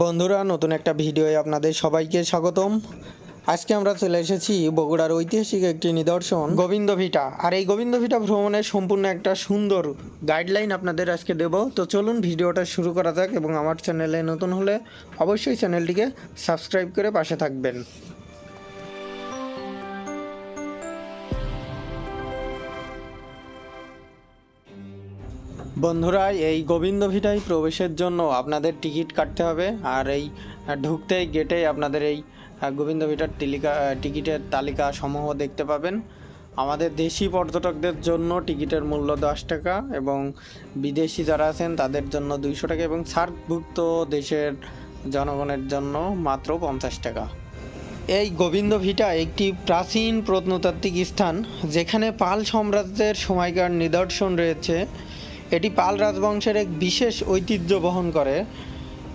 বন্ধুরা, নতুন একটা ভিডিওয়ে আপনাদের সবাইকে স্বাগতম। আজকে আমরা চলে এসেছি বগুড়ার ঐতিহাসিক একটি নিদর্শন, গোবিন্দ ভিটা। আর এই গোবিন্দ ভিটা ভ্রমণের সম্পূর্ণ একটা সুন্দর গাইডলাইন আপনাদের আজকে দেব। তো চলুন ভিডিওটা শুরু করা যাক এবং আমার চ্যানেলে নতুন হলে অবশ্যই চ্যানেলটিকে সাবস্ক্রাইব করে পাশে থাকবেন। বন্ধুরা, এই গোবিন্দ ভিটায় প্রবেশের জন্য আপনাদের টিকিট কাটতে হবে। আর এই ঢুকতেই গেটেই আপনাদের এই গোবিন্দ ভিটার টিলিকা, টিকিটের তালিকা সমূহ দেখতে পাবেন। আমাদের দেশি পর্যটকদের জন্য টিকিটের মূল্য দশ টাকা এবং বিদেশি যারা আছেন তাদের জন্য দুইশো টাকা এবং সার্কভুক্ত দেশের জনগণের জন্য মাত্র পঞ্চাশ টাকা। এই গোবিন্দ ভিটা একটি প্রাচীন প্রত্নতাত্ত্বিক স্থান, যেখানে পাল সাম্রাজ্যের সময়কার নিদর্শন রয়েছে। এটি পাল রাজবংশের এক বিশেষ ঐতিহ্য বহন করে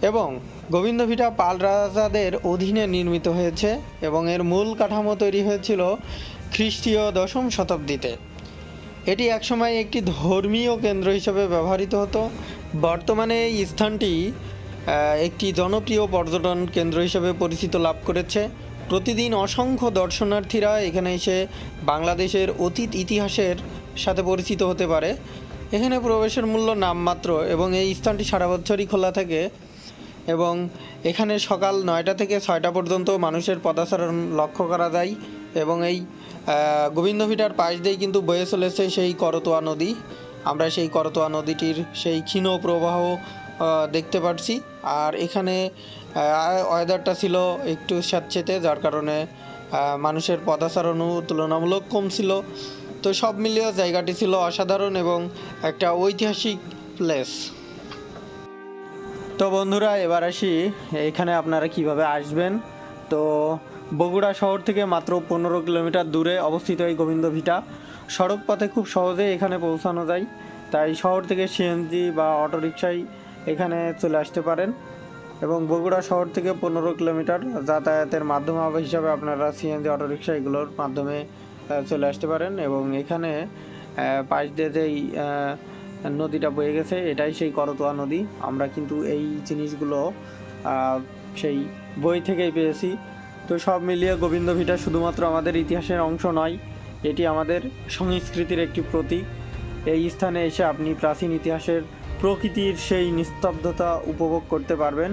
এবং গোবিন্দ ভিটা পাল রাজাদের অধীনে নির্মিত হয়েছে এবং এর মূল কাঠামো তৈরি হয়েছিল খ্রিস্টীয় দশম শতাব্দীতে। এটি একসময় একটি ধর্মীয় কেন্দ্র হিসেবে ব্যবহৃত হতো। বর্তমানে এই স্থানটি একটি জনপ্রিয় পর্যটন কেন্দ্র হিসেবে পরিচিত লাভ করেছে। প্রতিদিন অসংখ্য দর্শনার্থীরা এখানে এসে বাংলাদেশের অতীত ইতিহাসের সাথে পরিচিত হতে পারে। এখানে প্রবেশের মূল্য নামমাত্র এবং এই স্থানটি সারা বছরই খোলা থাকে এবং এখানে সকাল নয়টা থেকে ছয়টা পর্যন্ত মানুষের পদাচারণ লক্ষ্য করা যায় এবং এই গোবিন্দভিটার পাশ দিয়েই কিন্তু বয়ে চলেছে সেই করতোয়া নদী। আমরা সেই করতোয়া নদীটির সেই ক্ষীণ প্রবাহ দেখতে পাচ্ছি আর এখানে ওয়েদারটা ছিল একটু স্যাঁতসেতে, যার কারণে মানুষের পদাচারণও তুলনামূলক কম ছিল। তো সব মিলিয়ে জায়গাটি ছিল অসাধারণ এবং একটা ঐতিহাসিক প্লেস তো বন্ধুরা, এবার আসি। এখানে আপনারা কীভাবে আসবেন? তো বগুড়া শহর থেকে মাত্র পনেরো কিলোমিটার দূরে অবস্থিত এই গোবিন্দ ভিটা। সড়ক পথে খুব সহজে এখানে পৌঁছানো যায়। তাই শহর থেকে সিএনজি বা অটোরিকশায় এখানে চলে আসতে পারেন। এবং বগুড়া শহর থেকে পনেরো কিলোমিটার যাতায়াতের মাধ্যম হবে হিসাবে আপনারা সিএনজি অটোরিকশা এগুলোর মাধ্যমে চলে আসতে পারেন এবং এখানে পাশ দিয়ে যেই নদীটা বয়ে গেছে, এটাই সেই করতোয়া নদী। আমরা কিন্তু এই জিনিসগুলো সেই বই থেকেই পেয়েছি। তো সব মিলিয়ে গোবিন্দ ভিটা শুধুমাত্র আমাদের ইতিহাসের অংশ নয়, এটি আমাদের সংস্কৃতির একটি প্রতীক। এই স্থানে এসে আপনি প্রাচীন ইতিহাসের প্রকৃতির সেই নিস্তব্ধতা উপভোগ করতে পারবেন।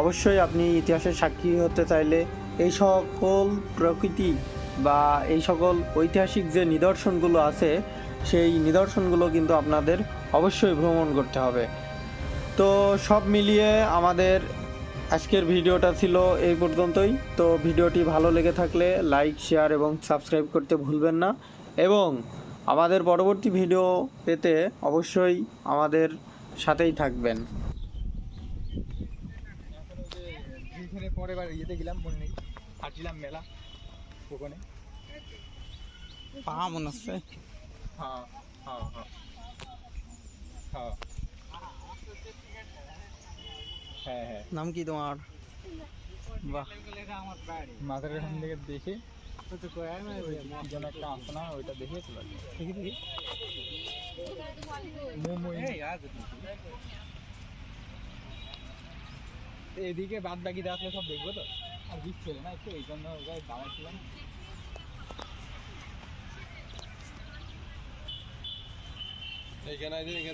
অবশ্যই আপনি ইতিহাসের সাক্ষী হতে চাইলে এই সকল প্রকৃতি বা এই সকল ঐতিহাসিক যে নিদর্শনগুলো আছে, সেই নিদর্শনগুলো কিন্তু আপনাদের অবশ্যই ভ্রমণ করতে হবে। তো সব মিলিয়ে আমাদের আজকের ভিডিওটা ছিল এই পর্যন্তই। তো ভিডিওটি ভালো লেগে থাকলে লাইক, শেয়ার এবং সাবস্ক্রাইব করতে ভুলবেন না। এবং আমাদের পরবর্তী ভিডিও পেতে অবশ্যই আমাদের সাথেই থাকবেন। ইয়েতে গেলাম, মনে নেই। মেলা। ওখানে? পা মনে হচ্ছে। হ্যাঁ হ্যাঁ হ্যাঁ। হ্যাঁ। হ্যাঁ হ্যাঁ। নাম কি তোমার? বাহ। মাথার এখান থেকে দেখে। ওই কি যেন একটা না ওইটা দেখে চলে দেখি দেখি। মোমো। এদিকে বাদ বাকি আসলে সব দেখব তো? বিচ ছিল না একটু এই জন্য ওখানে দাঁড়াচ্ছিলাম এইখানে এখান